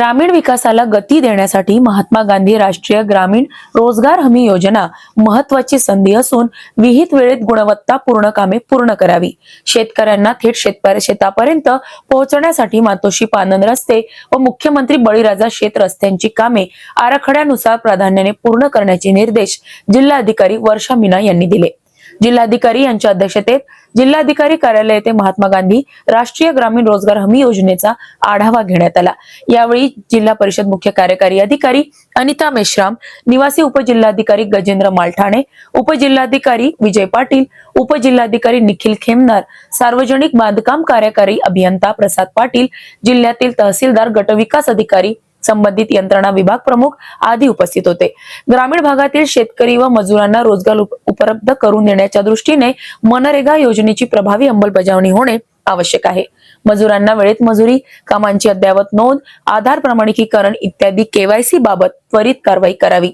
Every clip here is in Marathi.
ग्रामीण विकासाला गती देण्यासाठी महात्मा गांधी राष्ट्रीय ग्रामीण रोजगार हमी योजना महत्वाची संधी असून विहित वेळेत गुणवत्ता पूर्ण कामे पूर्ण करावी. शेतकऱ्यांना थेट शेतपर शेतापर्यंत पोहोचण्यासाठी मातोशी पानन रस्ते व मुख्यमंत्री बळीराजा शेत रस्त्यांची कामे आराखड्यानुसार प्राधान्याने पूर्ण करण्याचे निर्देश जिल्हाधिकारी वर्षा मीना यांनी दिले. जिल्हाधिकारी यांच्या अध्यक्षतेत जिल्हाधिकारी कार्यालय येथे महात्मा गांधी राष्ट्रीय ग्रामीण रोजगार हमी योजनेचा आढावा घेण्यात आला. यावेळी जिल्हा परिषद मुख्य कार्यकारी अधिकारी अनिता मेश्राम निवासी उपजिल्हाधिकारी गजेंद्र मालठाणे उपजिल्हाधिकारी विजय पाटील उपजिल्हाधिकारी निखिल खेमनार सार्वजनिक बांधकाम कार्यकारी अभियंता प्रसाद पाटील जिल्ह्यातील तहसीलदार गटविकास अधिकारी संबंधित यंत्रणा विभाग प्रमुख आदी उपस्थित होते. ग्रामीण भागातील शेतकरी व मजुरांना रोजगार उपलब्ध करून देण्याच्या दृष्टीने मनरेगा योजनेची प्रभावी अंमलबजावणी होणे आवश्यक आहे. मजुरांना वेळेत मजुरी कामांची अद्ययावत नोंद आधार प्रमाणिकीकरण इत्यादी केवायसी बाबत त्वरित कारवाई करावी.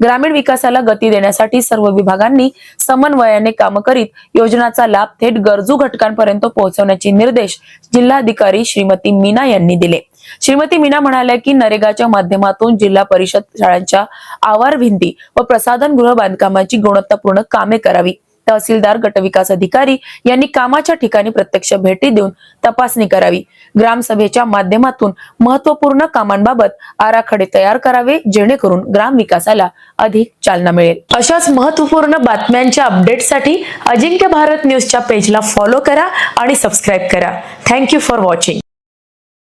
ग्रामीण विकासाला गती देण्यासाठी सर्व विभागांनी समन्वयाने काम करीत योजनाचा लाभ थेट गरजू घटकांपर्यंत पोहोचवण्याचे निर्देश जिल्हाधिकारी श्रीमती मीना यांनी दिले. श्रीमती मीना म्हणाल्या की नरेगाच्या माध्यमातून जिल्हा परिषद शाळांच्या आवार भिंती व प्रसाधन गृह बांधकामाची गुणवत्तापूर्ण कामे करावी. तहसीलदार गटविकास अधिकारी यांनी कामाच्या ठिकाणी प्रत्यक्ष भेटी देऊन तपासणी करावी. ग्रामसभेच्या माध्यमातून महत्त्वपूर्ण कामांबाबत आराखडे तयार करावे जेणेकरून ग्राम विकासाला अधिक चालना मिळेल. अशाच महत्त्वपूर्ण बातम्यांच्या अपडेटसाठी अजिंक्य भारत न्यूजच्या पेजला फॉलो करा आणि सबस्क्राईब करा. Thank you for watching.